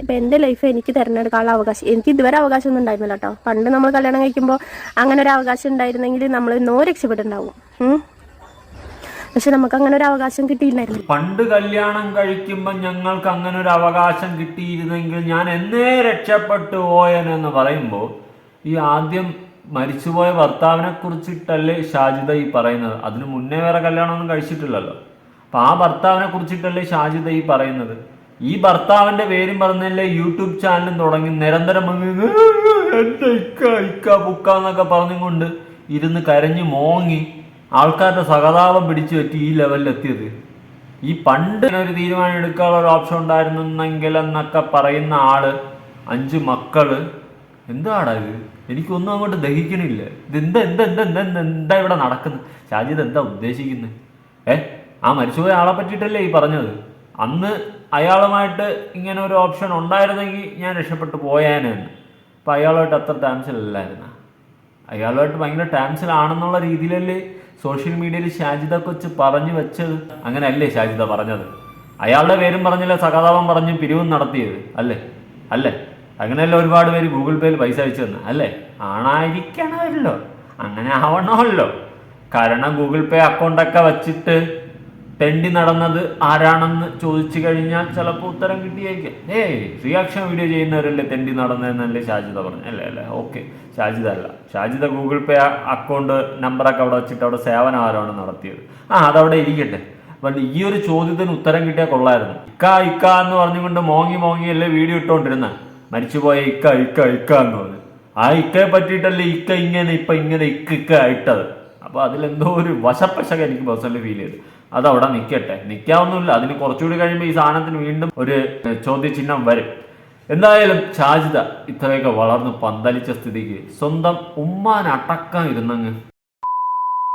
ഇപ്പം എന്റെ ലൈഫ് എനിക്ക് തിരഞ്ഞെടുക്കാനുള്ള അവകാശം എനിക്ക് ഇതുവരെ അവകാശം ഒന്നും ഉണ്ടായിരുന്നില്ല കേട്ടോ പണ്ട് നമ്മൾ കല്യാണം കഴിക്കുമ്പോൾ അങ്ങനെ ഒരു അവകാശം ഉണ്ടായിരുന്നെങ്കിൽ നമ്മൾ നോ രക്ഷപ്പെട്ടുണ്ടാവും. പക്ഷെ നമുക്ക് അങ്ങനെ ഒരു അവകാശം കിട്ടിയില്ലായിരുന്നു. പണ്ട് കല്യാണം കഴിക്കുമ്പോൾ ഞങ്ങൾക്ക് അങ്ങനെ ഒരു അവകാശം കിട്ടിയിരുന്നെങ്കിൽ ഞാൻ എന്നേ രക്ഷപ്പെട്ടു പോയെന്ന് പറയുമ്പോൾ ഈ ആദ്യം മരിച്ചുപോയ ഭർത്താവിനെ കുറിച്ചിട്ടല്ലേ ഷാജിദ ഈ പറയുന്നത്. അതിന് മുന്നേ വേറെ കല്യാണമൊന്നും കഴിച്ചിട്ടില്ലല്ലോ. അപ്പൊ ആ ഭർത്താവിനെ കുറിച്ചിട്ടല്ലേ ഷാജിദ ഈ പറയുന്നത്. ഈ ഭർത്താവിന്റെ പേരും പറഞ്ഞല്ലേ യൂട്യൂബ് ചാനലും തുടങ്ങി. നിരന്തരം അങ്ങ് എന്റെ ഇക്ക ഇക്ക പുക്ക എന്നൊക്കെ പറഞ്ഞുകൊണ്ട് ഇരുന്ന് കരഞ്ഞു മോങ്ങി ആൾക്കാരുടെ സഹതാപം പിടിച്ചു പറ്റി ഈ ലെവലിൽ എത്തിയത്. ഈ പണ്ട് ഒരു തീരുമാനം എടുക്കാനുള്ള ഓപ്ഷൻ ഉണ്ടായിരുന്നെങ്കിൽ എന്നൊക്കെ പറയുന്ന ആൾ അഞ്ച് മക്കൾ എന്താടാ ഇത്? എനിക്കൊന്നും അങ്ങോട്ട് ദഹിക്കണില്ല. ഇത് എന്താ എന്താ എന്താ എന്താ ഇവിടെ നടക്കുന്നത് ഷാജിദ് എന്താ ഉദ്ദേശിക്കുന്നത് ഏ? ആ മരിച്ചുപോയ ആളെ പറ്റിയിട്ടല്ലേ ഈ പറഞ്ഞത്? അന്ന് അയാളുമായിട്ട് ഇങ്ങനെ ഒരു ഓപ്ഷൻ ഉണ്ടായിരുന്നെങ്കിൽ ഞാൻ രക്ഷപ്പെട്ടു പോയേനെന്ന് അപ്പം അയാളുമായിട്ട് അത്ര ടാംസിലല്ലായിരുന്ന അയാളുമായിട്ട് ഭയങ്കര ടാംസിലാണെന്നുള്ള രീതിയിലല്ലേ സോഷ്യൽ മീഡിയയിൽ ഷാജിദ കൊച്ച് പറഞ്ഞു വെച്ചത്? അങ്ങനെയല്ലേ ഷാജിദ പറഞ്ഞത്? അയാളുടെ പേരും പറഞ്ഞില്ല സഹതാപം പറഞ്ഞ് പിരിവും നടത്തിയത് അല്ലേ? അല്ലേ? അങ്ങനെയല്ല ഒരുപാട് പേര് ഗൂഗിൾ പേയിൽ പൈസ അയച്ചു തന്നെ അല്ലേ? ആണായിരിക്കണമല്ലോ. അങ്ങനെ ആവണമല്ലോ. കാരണം ഗൂഗിൾ പേ അക്കൗണ്ടൊക്കെ വെച്ചിട്ട് തെണ്ടി നടന്നത് ആരാണെന്ന് ചോദിച്ചു കഴിഞ്ഞാൽ ചിലപ്പോൾ ഉത്തരം കിട്ടിയേക്കാം. ഏയ് റിയാക്ഷൻ വീഡിയോ ചെയ്യുന്നവരല്ലേ തെണ്ടി നടന്നതെന്നല്ലേ ഷാജിത പറഞ്ഞു അല്ലേ അല്ലേ ഓക്കെ. ഷാജിത അല്ല. ഷാജിത ഗൂഗിൾ പേ അക്കൗണ്ട് നമ്പറൊക്കെ അവിടെ വെച്ചിട്ട് അവിടെ സേവനം ആരാണ് നടത്തിയത്? ആ അതവിടെ ഇരിക്കട്ടെ. അപ്പം ഈ ഒരു ചോദ്യത്തിന് ഉത്തരം കിട്ടിയാൽ കൊള്ളായിരുന്നു. ഇക്ക ഇക്ക എന്ന് പറഞ്ഞുകൊണ്ട് മോങ്ങി മോങ്ങി അല്ലേ വീഡിയോ ഇട്ടുകൊണ്ടിരുന്ന മരിച്ചുപോയ ഇക്ക ഇക്ക ഇക്ക എന്ന് പറഞ്ഞു. ആ ഇക്കയെ പറ്റിയിട്ടല്ലേ ഇക്ക ഇങ്ങനെ ഇപ്പം ഇങ്ങനെ ഇക്ക ഇക്ക ഇട്ടത് അപ്പൊ അതിലെന്തോ ഒരു വശപ്പശക എനിക്ക് പേഴ്സണലി ഫീൽ ചെയ്തു. അത് അവിടെ നിൽക്കട്ടെ നിൽക്കാവുന്നില്ല അതിന് കുറച്ചുകൂടി കഴിയുമ്പോൾ ഈ സാധനത്തിന് വീണ്ടും ഒരു ചോദ്യചിഹ്നം വരും. എന്തായാലും ഷാജിദ ഇത്രയൊക്കെ വളർന്ന് പന്തലിച്ച സ്ഥിതിക്ക് സ്വന്തം ഉമ്മാൻ അടക്കം ഇരുന്നങ്ങ്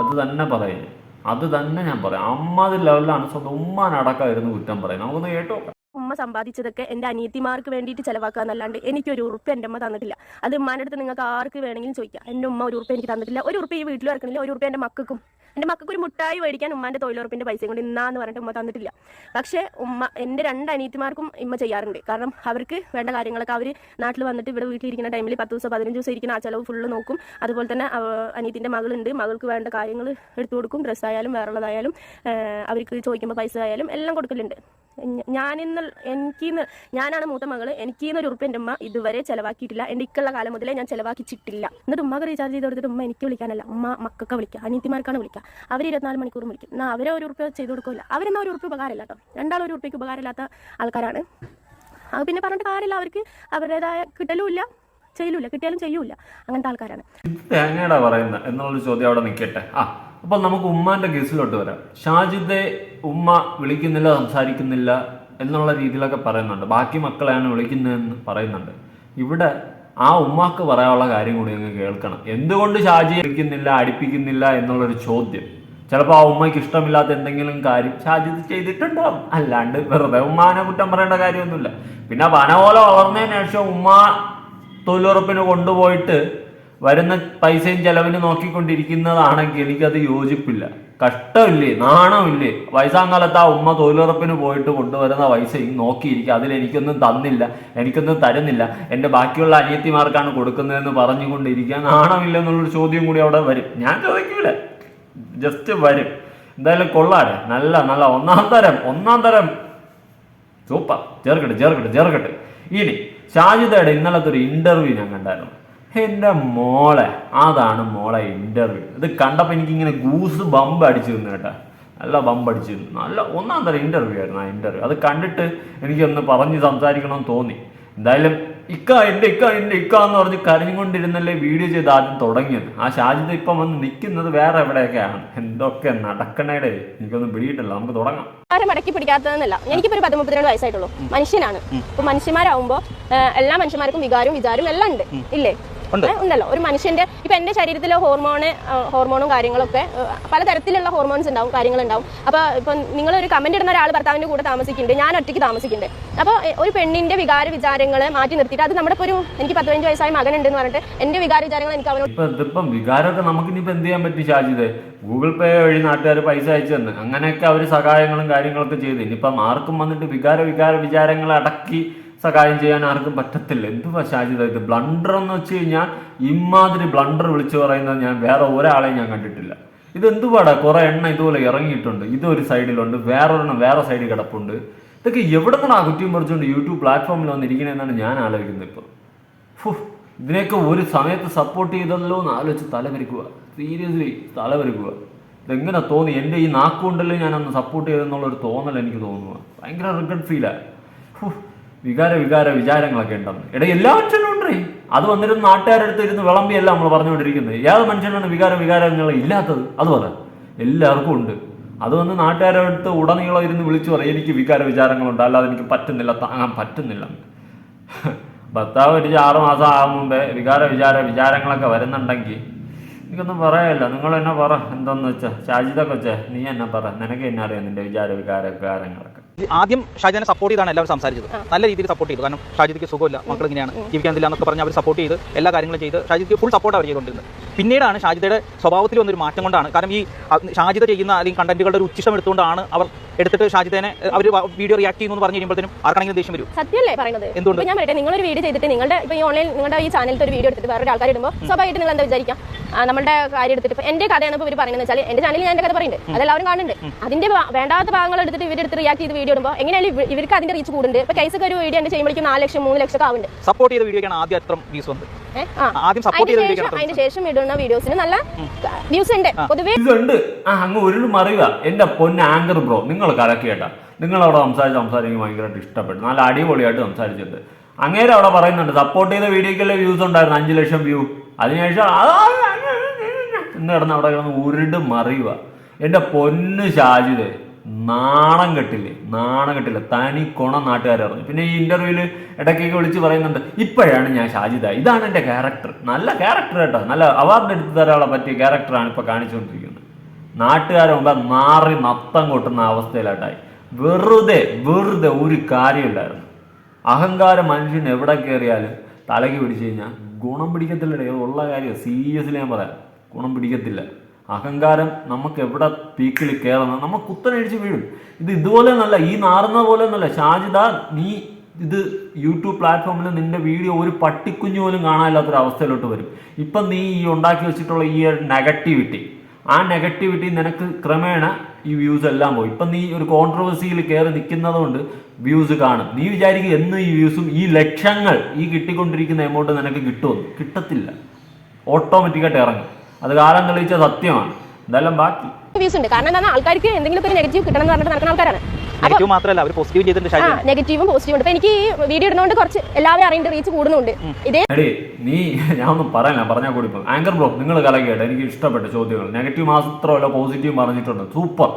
അത് തന്നെ പറയുന്നത് അത് തന്നെ ഞാൻ പറയാം. അമ്മാതിരി ലെവലിലാണ് സ്വന്തം ഉമ്മാൻ അടക്കം ഇരുന്ന് കുറ്റം പറയുന്നത് നമുക്കൊന്ന് കേട്ടോ ഉമ്മ സമ്പാദിച്ചതൊക്കെ എന്റെ അനിയത്തിമാർക്ക് വേണ്ടിയിട്ട് ചിലവാക്കുക എന്നല്ലാണ്ട് എനിക്കൊരു ഉറുപ്പ് എന്റെ അമ്മ തന്നിട്ടില്ല. അത് ഉമ്മാന്റെ അടുത്ത് നിങ്ങൾക്ക് ആർക്ക് വേണമെങ്കിലും ചോദിക്കാം. എന്റെ ഉമ്മ ഒരു ഉറുപ്പ് എനിക്ക് തന്നിട്ടില്ല. ഒരു ഉറുപ്പ് ഈ വീട്ടിൽ ഇറക്കുന്നില്ല ഒരു ഉറുപ്പ് എന്റെ മക്കൾക്കും. എന്റെ മക്കൾക്ക് ഒരു മുട്ടായി മേടിക്കാൻ ഉമ്മാന്റെ തൊഴിലുറപ്പിന്റെ പൈസയും കൊണ്ട് ഇന്നാന്ന് പറഞ്ഞിട്ട് ഉമ്മ തന്നിട്ടില്ല. പക്ഷേ ഉമ്മ എന്റെ രണ്ട് അനിയത്തിമാർക്കും ഇമ്മ ചെയ്യാറുണ്ട്. കാരണം അവർക്ക് വേണ്ട കാര്യങ്ങളൊക്കെ അവർ നാട്ടിൽ വന്നിട്ട് ഇവിടെ വീട്ടിലിരിക്കുന്ന ടൈമിൽ പത്ത് ദിവസം പതിനഞ്ച് ദിവസം ഇരിക്കുന്ന ആ ചിലവ് ഫുള്ള് നോക്കും. അതുപോലെ തന്നെ അനിയത്തിന്റെ മകളുണ്ട്. മകൾക്ക് വേണ്ട കാര്യങ്ങൾ എടുത്തു കൊടുക്കും. ഡ്രസ്സായാലും വേറുള്ളതായാലും അവർക്ക് ചോദിക്കുമ്പോൾ പൈസ ആയാലും എല്ലാം കൊടുക്കലുണ്ട്. ഞാനിന്ന് എനിക്ക് ഞാനാണ് മൂത്ത മകൾ. എനിക്ക് ഒരു ഉറുപ്പ് എന്റെ ഉമ്മ ഇതുവരെ ചിലവാക്കിയിട്ടില്ല. എന്റെ ഇക്കുള്ള കാലം മുതലേ ഞാൻ ചിലവാക്കിച്ചിട്ടില്ല. എന്നിട്ട് ഉമ്മക്ക് റീചാർജ് ചെയ്ത് കൊടുത്തിട്ട് ഉമ്മ എനിക്ക് വിളിക്കാനല്ല. ഉമ്മ മക്കൾക്ക് വിളിക്കുക അനിയത്തിമാർക്കാണ് വിളിക്കുക അവർ ഇരുപത്തിനാല് മണിക്കൂറും വിളിക്കും. എന്നാൽ അവരെ ഒരു ഉറുപ്പ് ചെയ്ത് കൊടുക്കില്ല അവരെന്നാ ഒരു ഉറുപ്പ് ഉപകാരമില്ല കേട്ടോ. രണ്ടാളും ഒരു ഉറുപ്പിക്ക് ഉപകാരമില്ലാത്ത ആൾക്കാരാണ്. അത് പിന്നെ പറഞ്ഞിട്ട് കാര്യമില്ല. അവർക്ക് അവരുടേതായ കിട്ടലുമില്ല ചെയ്യലുമില്ല. കിട്ടിയാലും ചെയ്യൂല അങ്ങനത്തെ ആൾക്കാരാണ്. എങ്ങനെയാണ് പറയുന്നത് എന്നുള്ളൊരു ചോദ്യം അവിടെ നിൽക്കട്ടെ. ആ. അപ്പൊ നമുക്ക് ഉമ്മാന്റെ കേസിലോട്ട് വരാം. ഷാജിദ് ഉമ്മ വിളിക്കുന്നില്ല സംസാരിക്കുന്നില്ല എന്നുള്ള രീതിയിലൊക്കെ പറയുന്നുണ്ട്. ബാക്കി മക്കളെയാണ് വിളിക്കുന്നതെന്ന് പറയുന്നുണ്ട്. ഇവിടെ ആ ഉമ്മാക്ക് പറയാനുള്ള കാര്യം കൂടി അങ്ങ് കേൾക്കണം. എന്തുകൊണ്ട് ഷാജി വിളിക്കുന്നില്ല അടിപ്പിക്കുന്നില്ല എന്നുള്ളൊരു ചോദ്യം. ചിലപ്പോൾ ആ ഉമ്മയ്ക്ക് ഇഷ്ടമില്ലാത്ത എന്തെങ്കിലും കാര്യം ഷാജിദ് ചെയ്തിട്ടുണ്ടാവും. അല്ലാണ്ട് വെറുതെ ഉമ്മാനെ കുറ്റം പറയേണ്ട കാര്യമൊന്നുമില്ല. പിന്നെ വനപോലെ വളർന്നതിന് ശേഷം ഉമ്മ തൊഴിലുറപ്പിന് കൊണ്ടുപോയിട്ട് വരുന്ന പൈസയും ചെലവിന് നോക്കിക്കൊണ്ടിരിക്കുന്നതാണെങ്കിൽ എനിക്കത് യോജിപ്പില്ല. കഷ്ടമില്ലേ? നാണമില്ലേ? വയസ്സാങ്കാലത്ത് ആ ഉമ്മ തൊഴിലുറപ്പിന് പോയിട്ട് കൊണ്ടുവരുന്ന പൈസയും നോക്കിയിരിക്കുക. അതിലെനിക്കൊന്നും തന്നില്ല. എനിക്കൊന്നും തരുന്നില്ല. എന്റെ ബാക്കിയുള്ള അനിയത്തിമാർക്കാണ് കൊടുക്കുന്നതെന്ന് പറഞ്ഞുകൊണ്ടിരിക്കുക. നാണമില്ല എന്നുള്ളൊരു ചോദ്യം കൂടി അവിടെ വരും. ഞാൻ ചോദിക്കില്ല ജസ്റ്റ് വരും. എന്തായാലും കൊള്ളാടെ. നല്ല നല്ല. ഒന്നാം തരം ഒന്നാം തരം. സൂപ്പർ. ചേർക്കട്ടെ ചേർക്കട്ടെ ചേർക്കട്ടെ. ഇനി ഷാജിദയുടെ ഇന്നലത്തെ ഒരു ഇന്റർവ്യൂ ഞാൻ കണ്ടായിരുന്നു. എന്റെ മോളെ അതാണ് മോളെ ഇന്റർവ്യൂ ഇത് കണ്ടപ്പോൾ എനിക്കിങ്ങനെ ഗൂസ് ബമ്പ് അടിച്ചു തന്നു കേട്ടാ. നല്ല ബമ്പ് അടിച്ചു തന്നു നല്ല ഒന്നാം തരം ഇന്റർവ്യൂ ആയിരുന്നു ആ ഇന്റർവ്യൂ അത് കണ്ടിട്ട് എനിക്കൊന്ന് പറഞ്ഞ് സംസാരിക്കണമെന്ന് തോന്നി. എന്തായാലും ഇക്ക എന്റെ ഇക്ക എന്റെ ഇക്ക എന്ന് പറഞ്ഞ് കരഞ്ഞുകൊണ്ടിരുന്നല്ലേ വീഡിയോ ചെയ്ത് ആദ്യം തുടങ്ങിയത്. ആ ഷാജിദ് ഇപ്പം വന്ന് നിൽക്കുന്നത് വേറെ എവിടെയൊക്കെയാണ്? എന്തൊക്കെ നടക്കണേടെ? എനിക്കൊന്നും പിടിയിട്ടില്ല. നമുക്ക് തുടങ്ങാം. ആരെ മടക്കി പിടിക്കാത്തതെന്നല്ല. എനിക്കിപ്പോ ഒരു പതിമുപ്പത്തിരണ്ട് വയസ്സായിട്ടുള്ളൂ. മനുഷ്യനാണ്. ഇപ്പൊ മനുഷ്യന്മാരാകുമ്പോ എല്ലാ മനുഷ്യന്മാർക്കും വികാരവും വിചാരവും എല്ലാം ഉണ്ട്. ഇല്ലേ? ഉണ്ടല്ലോ. ഒരു മനുഷ്യന്റെ ഇപ്പൊ എന്റെ ശരീരത്തിലെ ഹോർമോണ് ഹോർമോണും കാര്യങ്ങളൊക്കെ പലതരത്തിലുള്ള ഹോർമോൺസ് ഉണ്ടാവും കാര്യങ്ങളുണ്ടാവും. അപ്പൊ ഇപ്പൊ നിങ്ങൾ ഒരു കമന്റ് ഇടുന്ന ഒരാൾ ഭർത്താവിന്റെ കൂടെ താമസിക്കുന്നുണ്ട്. ഞാൻ ഒറ്റയ്ക്ക് താമസിക്കുന്നുണ്ട്. അപ്പോൾ ഒരു പെണ്ണിന്റെ വികാര വിചാരങ്ങളെ മാറ്റി നിർത്തിയിട്ട് അത് നമ്മുടെ ഒരു എനിക്ക് പതിനഞ്ച് വയസ്സായ മകനുണ്ടെന്ന് പറഞ്ഞിട്ട് എന്റെ വികാര വിചാരങ്ങൾ എനിക്ക് അവനോട് ഇപ്പൊ ഇതിപ്പം വികാരമൊക്കെ നമുക്ക് ഇനിയിപ്പോ എന്ത് ചെയ്യാൻ പറ്റി ഷാജിദ്? ഗൂഗിൾ പേ വഴി നാട്ടുകാർ പൈസ അയച്ചു തന്നെ. അങ്ങനെയൊക്കെ അവർ സഹായങ്ങളും കാര്യങ്ങളൊക്കെ ചെയ്തു. ഇനിയിപ്പം ആർക്കും വന്നിട്ട് വികാര വികാര വിചാരങ്ങൾ അടക്കി സഹായം ചെയ്യാൻ ആർക്കും പറ്റത്തില്ല. എന്തുവാ ഷാജിദ ഇത്? ബ്ലണ്ടർ എന്ന് വെച്ച് കഴിഞ്ഞാൽ ഇമാതിരി ബ്ലണ്ടർ വിളിച്ചു പറയുന്നത് ഞാൻ വേറെ ഒരാളെയും ഞാൻ കണ്ടിട്ടില്ല. ഇത് എന്തുവാടാ കുറെ എണ്ണ ഇതുപോലെ ഇറങ്ങിയിട്ടുണ്ട്. ഇതൊരു സൈഡിലുണ്ട്. വേറൊരെണ്ണം വേറെ സൈഡിൽ കിടപ്പുണ്ട്. ഇതൊക്കെ എവിടെ നിന്നാണ് കുറ്റിയും പറിച്ചുകൊണ്ട് യൂട്യൂബ് പ്ലാറ്റ്ഫോമിൽ വന്നിരിക്കണമെന്നാണ് ഞാൻ ആലോചിക്കുന്നത് ഇപ്പോൾ. ഫു, ഇതിനെയൊക്കെ ഒരു സമയത്ത് സപ്പോർട്ട് ചെയ്തല്ലോ എന്ന് ആലോചിച്ച് തലവരിക്കുക സീരിയസ്ലി തലവരിക്കുക ഇതെങ്ങനെ തോന്നി? എന്റെ ഈ നാക്കുകൊണ്ടല്ലേ ഞാനൊന്ന് സപ്പോർട്ട് ചെയ്തെന്നുള്ളൊരു തോന്നൽ എനിക്ക് തോന്നുക ഭയങ്കര റിഗ്രറ്റ് ഫീലാണ് വികാര വികാര വിചാരങ്ങളൊക്കെ ഉണ്ടെന്ന് എടാ എല്ലാറ്റിനും ഉണ്ട്. അത് വന്നിരുന്ന് നാട്ടുകാരുടെ അടുത്ത് ഇരുന്ന് വിളമ്പിയല്ല നമ്മൾ പറഞ്ഞുകൊണ്ടിരിക്കുന്നത്. ഏത് മനുഷ്യനാണ് വികാര വികാരങ്ങൾ ഇല്ലാത്തത്? അത് പറ എല്ലാവർക്കും ഉണ്ട്. അത് വന്ന് നാട്ടുകാരടുത്ത് ഉടനീളം ഇരുന്ന് വിളിച്ചു പറയും എനിക്ക് വികാര വിചാരങ്ങളുണ്ട്. അല്ലാതെ എനിക്ക് പറ്റുന്നില്ല താങ്ങാൻ പറ്റുന്നില്ല. ഭർത്താവ് ഒരു ആറുമാസം ആകും മുമ്പേ വികാര വിചാര വിചാരങ്ങളൊക്കെ വരുന്നുണ്ടെങ്കിൽ എനിക്കൊന്നും പറയാനില്ല. നിങ്ങൾ എന്നെ പറ. എന്താന്ന് വെച്ചാ ഷാജിദ കൊച്ചേ നീ എന്നെ പറ. നിനക്ക് എന്നെ അറിയാം നിന്റെ വിചാര വികാര വികാരങ്ങളൊക്കെ ആദ്യം ഷാജിനെ സപ്പോർട്ട് ചെയ്താണ് എല്ലാവരും സംസാരിച്ചത്. നല്ല രീതിയിൽ സപ്പോർട്ട് ചെയ്തു. കാരണം ഷാജിദിക്ക് സുഖമില്ല മക്കൾ ഇങ്ങനെയാണ് ജീവിക്കാനില്ല എന്നൊക്കെ പറഞ്ഞ് അവർ സപ്പോർട്ട് ചെയ്ത് എല്ലാ കാര്യങ്ങളും ചെയ്ത് ഷാജിദിക്ക് ഫുൾ സപ്പോർട്ട് അവർ ചെയ്തുകൊണ്ടിരുന്നത്. പിന്നീടാണ് ഷാജിദയുടെ സ്വഭാവത്തിൽ വന്നൊരു മാറ്റം കൊണ്ടാണ്. കാരണം ഈ ഷാജിദ ചെയ്യുന്ന അല്ലെങ്കിൽ കണ്ടന്റുകളുടെ ഒരു ഉച്ചിഷ്ടം എടുത്തുകൊണ്ടാണ് അവർ എടുത്തിട്ട് ഷാജിത്തേനെ അവർ വീഡിയോ റിയാക്ട് ചെയ്യുന്നു പറഞ്ഞു കഴിയുമ്പോഴത്തേനും ആർക്കാണെങ്കിലും ദേഷ്യം വരും? സത്യല്ലേ പറയുന്നത്? എന്തുകൊണ്ട്? ഇപ്പൊ ഞാൻ പറയട്ടെ നിങ്ങളൊരു വീഡിയോ ചെയ്തിട്ട് നിങ്ങളുടെ ഇപ്പൊ ഈ ഓൺലൈൻ നിങ്ങളുടെ ഈ ചാനലിൽ ഒരു വീഡിയോ എടുത്തിട്ട് വേറെ ആൾക്കാർ ഇടുമ്പോൾ സ്വാഭാവികമായിട്ട് നിങ്ങൾ എന്താ വിചാരിക്കാം നമ്മുടെ കാര്യം എടുത്തിട്ട് ഇപ്പൊ എന്റെ കഥയാണ് ഇപ്പോൾ ഇവർ പറയുന്നത് വെച്ചാൽ എന്റെ ചാനലിൽ ഞാൻ എന്റെ കഥ പറയുന്നുണ്ട്. അതെല്ലാവരും കാണുന്നുണ്ട്. അതിന്റെ വേണ്ടാത്ത ഭാഗങ്ങൾ എടുത്തിട്ട് ഇവരെടുത്ത് റിയാക്ട് ചെയ്ത് വീഡിയോ ഇടുമ്പോൾ എങ്ങനെയാലും ഇവർക്ക് അതിന്റെ റീച്ച് കൂടുന്നുണ്ട്. ഇപ്പൊ കേസൊക്കെ ഒരു വീഡിയോ എന്റെ ചെയ്യുമ്പോഴേക്കും നാല് ലക്ഷം മൂന്ന് ലക്ഷം ഒക്കെ ആവുന്നുണ്ട്. സപ്പോർട്ട് ചെയ്ത വീഡിയോക്കാണ് ആദ്യം അത്ര വ്യൂസ് വന്നത്. ആദ്യം സപ്പോർട്ട് ചെയ്ത അതിന് ശേഷം ഇടുന്ന വീഡിയോസിന് നല്ല വ്യൂസ് ഉണ്ട് പൊതുവേ ഇതുണ്ട് ആ അങ്ങ് ഉരുൾ മറിയുക എന്റെ പൊന്ന ആങ്കർ ബ്രോ നിങ്ങൾ കലക്കിയേട്ടാ നിങ്ങൾ അവിടെ സംസാരിച്ച് സംസാരിക്കും ഭയങ്കരമായിട്ട് ഇഷ്ടപ്പെട്ടു നല്ല അടിപൊളിയായിട്ട് സംസാരിച്ചിട്ട് അങ്ങേരെ അവിടെ പറയുന്നുണ്ട് സപ്പോർട്ട് ചെയ്ത വീഡിയോക്കല്ലേ വ്യൂസ് ഉണ്ടായിരുന്നു അഞ്ച് ലക്ഷം വ്യൂ അതിനുശേഷം ഇന്ന് എന്ന് കിടന്ന് അവിടെ കിടന്ന് ഉരുട് മറിയുക എന്റെ പൊന്ന് ഷാജിദ് നാണം കെട്ടില്ലേ? നാണം കെട്ടില്ല. തനി കൊണ നാട്ടുകാരെ അറിഞ്ഞു പിന്നെ ഈ ഇന്റർവ്യൂവിൽ ഇടയ്ക്കൊക്കെ വിളിച്ച് പറയുന്നുണ്ട് ഇപ്പോഴാണ് ഞാൻ ഷാജിദ. ഇതാണ് എന്റെ ക്യാരക്ടർ നല്ല ക്യാരക്ടർ കേട്ടോ. നല്ല അവാർഡ് എടുത്തു തരാനുള്ള പറ്റിയ ക്യാരക്ടറാണ് ഇപ്പോൾ കാണിച്ചുകൊണ്ടിരിക്കുന്നത്. നാട്ടുകാരെ മുമ്പ് നാറി നത്തം കൊട്ടുന്ന അവസ്ഥയിലായിട്ടായി വെറുതെ വെറുതെ ഒരു കാര്യമില്ലായിരുന്നു. അഹങ്കാരം മനുഷ്യൻ എവിടെ കയറിയാലും തലയ്ക്ക് പിടിച്ചു കഴിഞ്ഞാൽ ഗുണം പിടിക്കത്തില്ല ഉള്ള കാര്യം സീരിയസ്ലി ഞാൻ പറയാം. ഗുണം പിടിക്കത്തില്ല. അഹങ്കാരം നമുക്ക് എവിടെ പീക്കിൽ കയറണം നമ്മൾ കുത്തനഴിച്ച് വീഴും. ഇത് ഇതുപോലെ നല്ല ഈ നാറുന്ന പോലെ ഒന്നല്ല. ഷാജിദ നീ ഇത് യൂട്യൂബ് പ്ലാറ്റ്ഫോമിൽ നിന്റെ വീഡിയോ ഒരു പട്ടിക്കുഞ്ഞു പോലും കാണാനില്ലാത്തൊരു അവസ്ഥയിലോട്ട് വരും. ഇപ്പം നീ ഈ ഉണ്ടാക്കി വെച്ചിട്ടുള്ള ഈ നെഗറ്റിവിറ്റി ആ നെഗറ്റിവിറ്റി നിനക്ക് ക്രമേണ ഈ വ്യൂസ് എല്ലാം പോയി ഇപ്പം നീ ഒരു കോൺട്രവേഴ്സിയിൽ കയറി നിൽക്കുന്നത് കൊണ്ട് വ്യൂസ് കാണും. നീ വിചാരിക്കും എന്ന് ഈ വ്യൂസും ഈ ലക്ഷങ്ങൾ ഈ കിട്ടിക്കൊണ്ടിരിക്കുന്ന എമൗണ്ട് നിനക്ക് കിട്ടുമെന്ന്. കിട്ടത്തില്ല. ഓട്ടോമാറ്റിക്കായിട്ട് ഇറങ്ങും. അത് കാലം തെളിയിച്ച സത്യമാണ്. എന്തായാലും ബാക്കി. വ്യൂസ് ഉണ്ട്. കാരണം എന്താണ്? ആൾക്കാർക്ക് എന്തെങ്കിലും ഒരു നെഗറ്റീവ് കിട്ടണം എന്ന് പറഞ്ഞിട്ട് നടക്കുന്ന ആൾക്കാരാണ്. നെഗറ്റീവ് മാത്രമല്ല അവർ പോസിറ്റീവ് ചെയ്തിട്ടുണ്ട് ആ നെഗറ്റീവും പോസിറ്റീവും ഉണ്ട്. ഇപ്പൊ എനിക്ക് ഈ വീഡിയോ ഇടുന്നതുകൊണ്ട് കുറച്ച് എല്ലാവരും അറിയേണ്ട റീച്ച് കൂടുന്നുണ്ട്. ഇതേ എടേ നീ ഞാൻ ഒന്നും പറയാനില്ല പറഞ്ഞാൽ കൂടി ഇപ്പം. ആങ്കർ ബ്രോ നിങ്ങൾ കലക്കിയിട്ട് എനിക്ക് ഇഷ്ടപ്പെട്ട ചോദ്യങ്ങൾ. നെഗറ്റീവ് മാത്രമല്ല പോസിറ്റീവ് പറഞ്ഞിട്ടുണ്ട്. സൂപ്പർ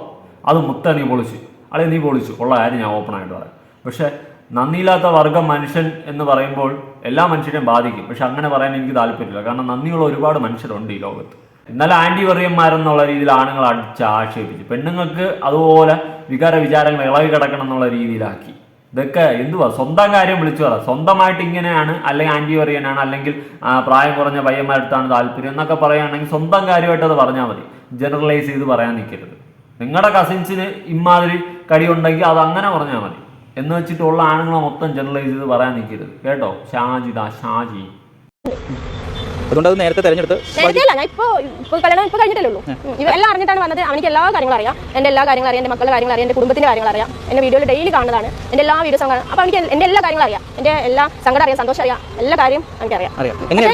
അത് മുത്ത നീ പൊളിച്ചു. അല്ലെ നീ പൊളിച്ചു. ഉള്ള കാര്യം ഞാൻ ഓപ്പൺ ആയിട്ട് പറയാം. പക്ഷെ നന്ദിയില്ലാത്ത വർഗം മനുഷ്യൻ എന്ന് പറയുമ്പോൾ എല്ലാ മനുഷ്യരെയും ബാധിക്കും. പക്ഷെ അങ്ങനെ പറയാൻ എനിക്ക് താല്പര്യമില്ല. കാരണം നന്ദിയുള്ള ഒരുപാട് മനുഷ്യരുണ്ട് ഈ ലോകത്ത്. എന്നാലും ആന്റി വെറിയന്മാരെന്നുള്ള രീതിയിൽ ആണുങ്ങൾ അടിച്ച് ആക്ഷേപിച്ചു. പെണ്ണുങ്ങൾക്ക് അതുപോലെ വികാര വിചാരങ്ങൾ ഇളകി കിടക്കണം എന്നുള്ള രീതിയിലാക്കി. ഇതൊക്കെ എന്തുവാ? സ്വന്തം കാര്യം വിളിച്ചു പറ. സ്വന്തമായിട്ട് ഇങ്ങനെയാണ് അല്ലെങ്കിൽ ആന്റി വെറിയനാണ് അല്ലെങ്കിൽ പ്രായം കുറഞ്ഞ പയ്യന്മാരടുത്താണ് താല്പര്യം എന്നൊക്കെ പറയുകയാണെങ്കിൽ സ്വന്തം കാര്യമായിട്ട് അത് പറഞ്ഞാൽ മതി. ജനറലൈസ് ചെയ്ത് പറയാൻ നിൽക്കരുത്. നിങ്ങളുടെ കസിൻസിന് ഇമാതിരി കടി ഉണ്ടെങ്കിൽ അത് അങ്ങനെ പറഞ്ഞാൽ മതി. എന്ന് വെച്ചിട്ടുള്ള ആണുങ്ങളെ മൊത്തം ജനറലൈസ് ചെയ്ത് പറയാൻ നിൽക്കരുത്. കേട്ടോ? ഷാജിദ ഷാജി. അതുകൊണ്ട് അത് നേരത്തെ തെരഞ്ഞെടുത്ത് ഞാൻ ഇപ്പൊ ഇപ്പൊ കല്യാണം ഇപ്പൊ കഴിഞ്ഞിട്ടല്ലേ ഉള്ളൂ. എല്ലാം അറിഞ്ഞിട്ടാണ് വന്നത്. അവനിക്ക് എല്ലാ കാര്യങ്ങളും അറിയാം. എന്റെ എല്ലാ കാര്യങ്ങളും അറിയാം. എന്റെ മക്കളുടെ കാര്യങ്ങൾ അറിയാം. എന്റെ കുടുംബത്തിന്റെ കാര്യങ്ങൾ അറിയാം. എന്റെ വീഡിയോയിൽ ഡെയിലി കാണുന്നതാണ്. എന്റെ എല്ലാ വീഡിയോസും കാണാം അപ്പൊ എനിക്ക് എന്റെ എല്ലാ കാര്യങ്ങളും അറിയാം. എന്റെ എല്ലാ സങ്കടം അറിയാം. സന്തോഷം അറിയാം. എല്ലാ കാര്യം എനിക്കറിയാം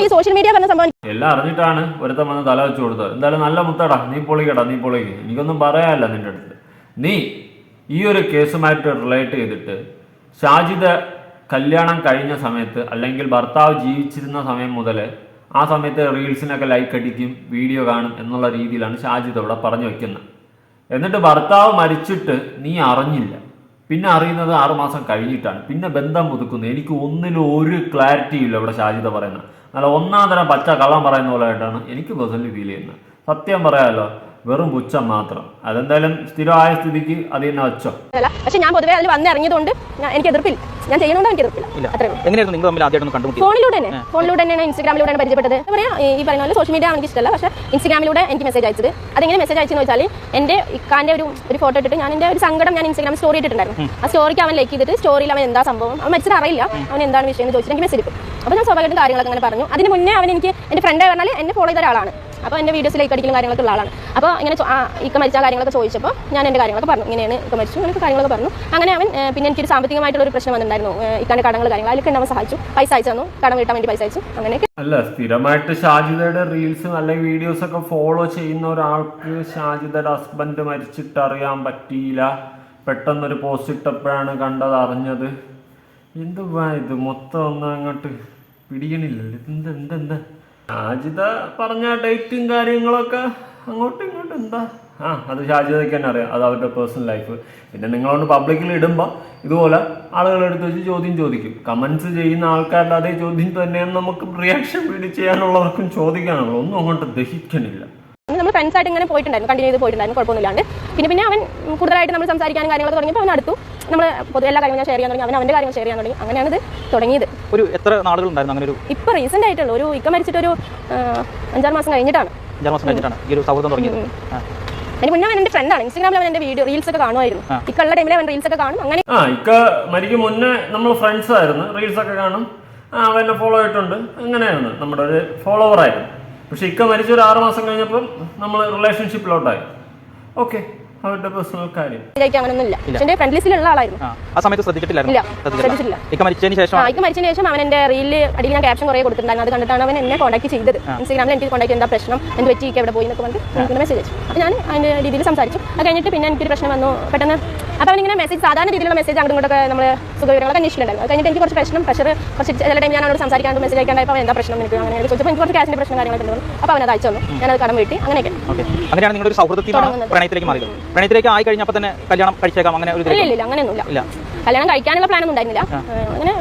ഈ സോഷ്യൽ മീഡിയ പറഞ്ഞ സംഭവം എല്ലാം അറിഞ്ഞിട്ടാണ് ഒരുത്തൻ വന്ന് തല വെച്ച് കൊടുത്തത്. എന്തായാലും നല്ല മുത്തടാ. നീ പൊളിക്കടാ. നീ പൊളിക്ക്. എനിക്കൊന്നും പറയാല്ല നിന്റെ അടുത്ത്. നീ ഈ ഒരു കേസുമായിട്ട് റിലേറ്റ് ചെയ്തിട്ട് ഷാജിദ കല്യാണം കഴിഞ്ഞ സമയത്ത് അല്ലെങ്കിൽ ഭർത്താവ് ജീവിച്ചിരുന്ന സമയം മുതൽ ആ സമയത്ത് റീൽസിനൊക്കെ ലൈക്ക് അടിക്കും വീഡിയോ കാണും എന്നുള്ള രീതിയിലാണ് ഷാജിദ് അവിടെ പറഞ്ഞു വെക്കുന്നത്. എന്നിട്ട് ഭർത്താവ് മരിച്ചിട്ട് നീ അറിഞ്ഞില്ല. പിന്നെ അറിയുന്നത് ആറുമാസം കഴിഞ്ഞിട്ടാണ്. പിന്നെ ബന്ധം പുതുക്കുന്നത് എനിക്ക് ഒന്നിനും ഒരു ക്ലാരിറ്റി ഇല്ല ഇവിടെ ഷാജിദ പറയുന്നത്. നല്ല ഒന്നാം തരം പച്ച കള്ളം പറയുന്ന പോലെ ആയിട്ടാണ് എനിക്ക് പേഴ്സണലി ഫീൽ ചെയ്യുന്നത്. സത്യം പറയാമല്ലോ വെറും പുച്ഛം മാത്രം. അതെന്തായാലും സ്ഥിരമായ സ്ഥിതിക്ക് അതിൽ നിന്ന് വെച്ചോ. പക്ഷെ ഞാൻ പൊതുവേ അതിൽ വന്നിറങ്ങിയതുകൊണ്ട് എനിക്ക് എതിർപ്പില്ല. ഞാൻ ചെയ്യണോണ്ട് എനിക്ക് എതിർപ്പില്ല? എങ്ങനെയായിരുന്നു നിങ്ങൾ തമ്മിൽ ആദ്യമായിട്ട് കണ്ടുമുട്ടി ഫോണിലൂടെ തന്നെ. ഫോണിലൂടെ തന്നെയാണ് ഇൻസ്റ്റാഗ്രാമിലൂടെയാണ് പരിചയപ്പെട്ടത്. എന്താ പറയാ ഈ പറയുന്ന പോലെ സോഷ്യൽ മീഡിയ എനിക്ക് ഇഷ്ടമല്ല. പക്ഷേ ഇൻസ്റ്റാഗ്രാമിലൂടെ എനിക്ക് മെസ്സേജ് അയച്ചത്. അതെങ്ങനെ മെസ്സേജ് അയച്ചെന്ന് വെച്ചാൽ എന്റെ ഇക്കാന്റെ ഒരു ഒരു ഫോട്ടോ ഇട്ടിട്ട് ഞാൻ എന്റെ ഒരു സങ്കടം ഞാൻ ഇൻസ്റ്റാഗ്രാം സ്റ്റോറി ഇട്ടിട്ടുണ്ടായിരുന്നു. ആ സ്റ്റോറിക്ക് അവൻ ലൈക്ക് ചെയ്തിട്ട് സ്റ്റോറിയിൽ അവൻ എന്താ സംഭവം? അവൻ മരിച്ചത് അറിയില്ല. അവൻ എന്താണ് വിഷയം എന്ന് ചോദിച്ചിട്ട് എനിക്ക് മെസ്സേജ് ഇട്ടു. അപ്പോൾ ഞാൻ സ്വാഭാവികമായിട്ടും കാര്യങ്ങളൊക്കെ അങ്ങനെ പറഞ്ഞു. അതിന് മുന്നേ അവൻ എനിക്ക് എന്റെ ഫ്രണ്ട് പറഞ്ഞാൽ എന്നെ ഫോളോ ചെയ്ത ഒരാളാണ്. അപ്പോൾ എന്റെ വീഡിയോസ് ലൈക്ക് അടിക്കുന്ന കാര്യങ്ങളൊക്കെ ഉള്ള ആളാണ്. അപ്പോൾ ഇങ്ങനെ ഇക്ക മരിച്ച കാര്യങ്ങളൊക്കെ ചോദിച്ചപ്പോൾ ഞാൻ എന്റെ കാര്യങ്ങളൊക്കെ പറഞ്ഞു. ഇങ്ങനെയാണ് ഇക്ക മരിച്ചു അങ്ങനെയൊക്കെ കാര്യങ്ങളൊക്കെ പറഞ്ഞു. അങ്ങനെ അവൻ പിന്നെ എനിക്കൊരു സാമ്പത്തികമായിട്ടുള്ള ഒരു പ്രശ്നം വന്നിട്ടുണ്ടായിരുന്നു. ഇക്കാന്റെ കടങ്ങൾ കാര്യങ്ങൾ. അതിലൊക്കെ എന്നെ സഹായിച്ചു. പൈസ അയച്ചു തന്നു. കടം വീട്ടാൻ വേണ്ടി പൈസ അയച്ചു. അങ്ങനെയൊക്കെ. അല്ല സ്ഥിരമായിട്ട് ഷാജിദയുടെ റീൽസും അല്ലെങ്കിൽ വീഡിയോസ് ഒക്കെ ഫോളോ ചെയ്യുന്ന ഒരാൾക്ക് ഷാജിദയുടെ ഹസ്ബൻഡ് മരിച്ചിട്ട് അറിയാൻ പറ്റിയില്ല. പെട്ടെന്നൊരു പോസ്റ്റ് ഇട്ടപ്പോഴാണ് കണ്ടത് അറിഞ്ഞത്. എന്തുവാ ഇത്? മൊത്തം ഒന്നും അങ്ങോട്ട് പിടിക്കണില്ലല്ലോ എന്ത് എന്ത്? ഷാജിദ പറഞ്ഞ ഡേറ്റും കാര്യങ്ങളൊക്കെ അങ്ങോട്ടും ഇങ്ങോട്ടും എന്താ? ആ അത് ഷാജിദയ്ക്ക് തന്നെ അറിയാം. അത് അവരുടെ പേഴ്സണൽ ലൈഫ് പിന്നെ നിങ്ങളോട് പബ്ലിക്കിൽ ഇടുമ്പോൾ ഇതുപോലെ ആളുകളെടുത്ത് വെച്ച് ചോദ്യം ചോദിക്കും. കമൻസ് ചെയ്യുന്ന ആൾക്കാരുടെ അതേ ചോദ്യം തന്നെയാണ് നമുക്ക് റിയാക്ഷൻ വീട് ചെയ്യാനുള്ളവർക്കും ചോദിക്കാനുള്ളൂ ഒന്നും അങ്ങോട്ട് ദഹിക്കണില്ല. നമ്മൾ ഫ്രണ്ട്സ് ആയിട്ട് ഇങ്ങനെ പോയിട്ടുണ്ടായിരുന്നു. കണ്ടിന്യൂ ചെയ്ത് പോയിട്ടുണ്ടായിരുന്നു. കുഴപ്പമൊന്നുമില്ലാണ്ട്. പിന്നെ പിന്നെ അവൻ കൂടുതലായിട്ട് നമ്മൾ സംസാരിക്കാനും കാര്യങ്ങളൊക്കെ തുടങ്ങിയപ്പോൾ അവൻ അടുത്തു. നമ്മൾ പൊതുവെ എല്ലാ കാര്യങ്ങളും ഞാൻ ഷെയർ ചെയ്യാൻ തുടങ്ങി. അവൻ അവന്റെ കാര്യങ്ങൾ ഷെയർ ചെയ്യാൻ തുടങ്ങി. അങ്ങനെയാണ് ഇത് തുടങ്ങിയത്. ഒരു എത്ര നാളുകൾ ഉണ്ടായിരുന്നു അങ്ങനെ ഒരു ഇപ്പോൾ റീസെന്റ് ആയിട്ടുള്ള. ഒരു ഇക്ക മരിച്ചിട്ടൊരു ഒരു അഞ്ചാറ് മാസം കഴിഞ്ഞിട്ടാണ്. അഞ്ചാറ് മാസം കഴിഞ്ഞിട്ടാണ് ഈ ഒരു സൗഹൃദം തുടങ്ങിയത്. അതിന് മുന്നേ അവൻ എന്റെ ഫ്രണ്ടാണ് ഇൻസ്റ്റാഗ്രാമിൽ അവൻ എന്റെ വീഡിയോ റീൽസ് ഒക്കെ കാണുമായിരുന്നു. ഇക്കുള്ള ടൈമിൽ അവൻ റീൽസ് ഒക്കെ കാണും. അങ്ങനെ ആ ഇക്ക മരിക്കും മുന്നേ നമ്മൾ ഫ്രണ്ട്സ് ആയിരുന്നു. റീൽസ് ഒക്കെ കാണും. അവൻ എന്നെ ഫോളോ ആയിട്ടുണ്ട് അങ്ങനെയാണ് നമ്മുടെ ഒരു ഫോളോവർ ആയിരുന്നു. പക്ഷെ ഇക്ക മരിച്ച ഒരു ആറ് മാസം കഴിഞ്ഞപ്പം നമ്മൾ റിലേഷൻഷിപ്പിലോട്ടായി ഓക്കെ അവരുടെ പേഴ്സണൽ കാര്യം. അങ്ങനെയൊന്നുമില്ല ഫ്രണ്ട് ലിസ്റ്റിലുള്ള ആളായിരുന്നു. ആ. സമയത്ത് ശ്രദ്ധിച്ചിട്ടില്ലായിരുന്നു? ഇല്ല, ശ്രദ്ധിച്ചിട്ടില്ല. ഇക്ക മരിച്ചതിന് ശേഷം ആ ഇക്ക് മരിച്ചതിന് ശേഷം അവൻ എന്റെ റീലിൽ അടിയിൽ ഞാൻ ക്യാപ്ഷൻ കുറേ കൊടുത്തിട്ടുണ്ടായിരുന്നു. അത് കണ്ടിട്ടാണ് അവൻ എന്നെ കോൺടാക്ട് ചെയ്തത്. ഇൻസ്റ്റാഗ്രാമിൽ എനിക്ക് കോൺടാക്ട് എന്താ പ്രശ്നം? എന്ത് വെച്ച് എവിടെ പോയി? എന്നൊക്കെ പറഞ്ഞിട്ട് എനിക്ക് മെസ്സേജ് അയച്ചു. അപ്പോൾ ഞാൻ അതിന്റെ രീതിയിൽ സംസാരിച്ചു. അത് കഴിഞ്ഞിട്ട് പിന്നെ എനിക്കൊരു പ്രശ്നം വന്നു. പെട്ടെന്ന് അപ്പോൾ അവനിങ്ങനെ മെസ്സേജ് സാധാരണ രീതിയിലുള്ള മെസ്സേജ് അങ്ങോട്ടും ഇങ്ങോട്ടൊക്കെ നമ്മൾ സുഖവിവരങ്ങളൊക്കെ അന്വേഷിച്ചിട്ടുണ്ടായിരുന്നു അത് കഴിഞ്ഞിട്ട് എനിക്ക് കുറച്ച് പ്രശ്നം പ്രഷർ കുറച്ച് ചില ടൈം ഞാൻ അവനോട് സംസാരിക്കാണ്ട് മെസ്സേജ് അയക്കാണ്ടായപ്പോൾ എന്താ പ്രശ്നം എനിക്ക് അങ്ങനെ ചോദിച്ചപ്പോൾ എനിക്ക് കുറച്ച് ക്യാഷിന്റെ പ്രശ്നം കാര്യങ്ങളൊക്കെ ഉണ്ടായിരുന്നു അപ്പോൾ അവൻ അത് അയച്ചു തന്നു. ഞാനത് കടം വീട്ടി. അങ്ങനെയൊക്കെ. ഓക്കെ. അങ്ങനെയാണ് നിങ്ങളുടെ ഒരു തുടങ്ങുന്നത്. പ്രണയത്തിലേക്ക് മാറിയത്. പ്രണയത്തിലേക്ക് ആയി കഴിഞ്ഞപ്പോൾ തന്നെ കല്യാണം കഴിച്ചേക്കാം അങ്ങനെ ഒരു ഇല്ല ഇല്ല ഇല്ല അങ്ങനെയൊന്നുമില്ല. ഇല്ല. കല്യാണം കഴിക്കാനുള്ള പ്ലാനൊന്നും ഉണ്ടായിരുന്നില്ല. അങ്ങനെ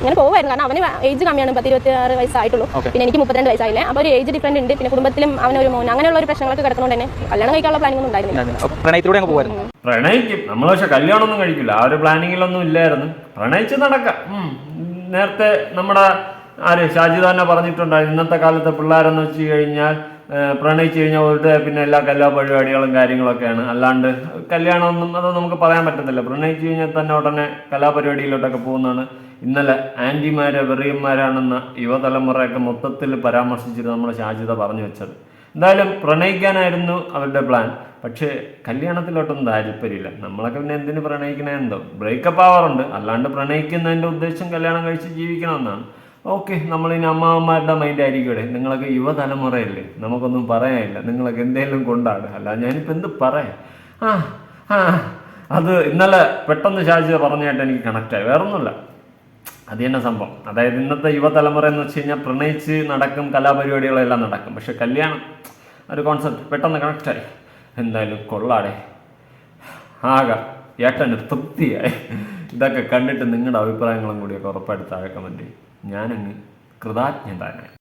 ഇങ്ങനെ പോകുമായിരുന്നു കാരണം അവന് ഏജ് കമ്മിയാണ് പത്ത് ഇരുപത്തി ആറ് വയസ്സായിട്ടുള്ളൂ പിന്നെ എനിക്ക് മുപ്പത്തിരണ്ട് വയസ്സായില്ലേ. അപ്പോൾ ഒരു ഏജ് ഡിഫറന്റ് ഉണ്ട്. പിന്നെ കുടുംബത്തിലും അവനൊരു മോൻ. അങ്ങനെയുള്ള ഒരു പ്രശ്നങ്ങളൊക്കെ കിടക്കുന്നതുകൊണ്ട് തന്നെ കല്യാണം കഴിക്കാനുള്ള പ്ലാനിംഗ് ഒന്നും ഉണ്ടായിരുന്നില്ല. പ്രണയത്തിലൂടെ അങ്ങ് പോകുമായിരുന്നു പ്രണയിക്കും. നമ്മൾ പക്ഷെ കല്യാണമൊന്നും കഴിക്കില്ല. ആ ഒരു പ്ലാനിങ്ങിലൊന്നും ഇല്ലായിരുന്നു. പ്രണയിച്ച് നടക്കാം. നേരത്തെ നമ്മുടെ ആര് ഷാജിദാനെ തന്നെ പറഞ്ഞിട്ടുണ്ടായിരുന്നു. ഇന്നത്തെ കാലത്തെ പിള്ളേരെന്ന് വെച്ച് കഴിഞ്ഞാൽ പ്രണയിച്ച് കഴിഞ്ഞാൽ അവരുടെ പിന്നെ എല്ലാ കല്യാണ പരിപാടികളും കാര്യങ്ങളൊക്കെയാണ്. അല്ലാണ്ട് കല്യാണമൊന്നും അത് നമുക്ക് പറയാൻ പറ്റത്തില്ല. പ്രണയിച്ചു കഴിഞ്ഞാൽ തന്നെ ഉടനെ കലാപരിപാടിയിലോട്ടൊക്കെ പോകുന്നതാണ്. ഇന്നലെ ആന്റിമാരെ വെറിയന്മാരാണെന്ന യുവതലമുറയൊക്കെ മൊത്തത്തിൽ പരാമർശിച്ചിട്ട് നമ്മുടെ ഷാജിദ പറഞ്ഞു വെച്ചത്. എന്തായാലും പ്രണയിക്കാനായിരുന്നു അവരുടെ പ്ലാൻ. പക്ഷേ കല്യാണത്തിലോട്ടൊന്നും താല്പര്യമില്ല. നമ്മളൊക്കെ പിന്നെ എന്തിനു പ്രണയിക്കണേ എന്തോ. ബ്രേക്കപ്പ് ആവാറുണ്ട്. അല്ലാണ്ട് പ്രണയിക്കുന്നതിന്റെ ഉദ്ദേശം കല്യാണം കഴിച്ച് ജീവിക്കണമെന്നാണ്. ഓക്കെ നമ്മളിനി അമ്മാവന്മാരുടെ മൈൻഡ് ആയിരിക്കും നിങ്ങളൊക്കെ യുവതലമുറയല്ലേ. നമുക്കൊന്നും പറയാനില്ല. നിങ്ങളൊക്കെ എന്തെങ്കിലും കൊണ്ടാണ്. അല്ല ഞാനിപ്പോൾ എന്ത് പറയാം ആ ആ അത് ഇന്നലെ പെട്ടെന്ന് ഷാജിത പറഞ്ഞായിട്ട് എനിക്ക് കണക്റ്റായി വേറൊന്നുമില്ല. അത് തന്നെ സംഭവം. അതായത് ഇന്നത്തെ യുവതലമുറ എന്ന് വെച്ച് കഴിഞ്ഞാൽ പ്രണയിച്ച് നടക്കും കലാപരിപാടികളെല്ലാം നടക്കും. പക്ഷെ കല്യാണം ഒരു കോൺസെപ്റ്റ് പെട്ടെന്ന് കണക്റ്റായി എന്തായാലും കൊള്ളാടെ. ആകെ ഏട്ടന് തൃപ്തിയായി. ഇതൊക്കെ കണ്ടിട്ട് നിങ്ങളുടെ അഭിപ്രായങ്ങളും കൂടിയൊക്കെ ഉറപ്പായിട്ട് താഴെ കമന്റ് ചെയ്യും. ഞാനങ്ങ് കൃതാജ്ഞതാനായി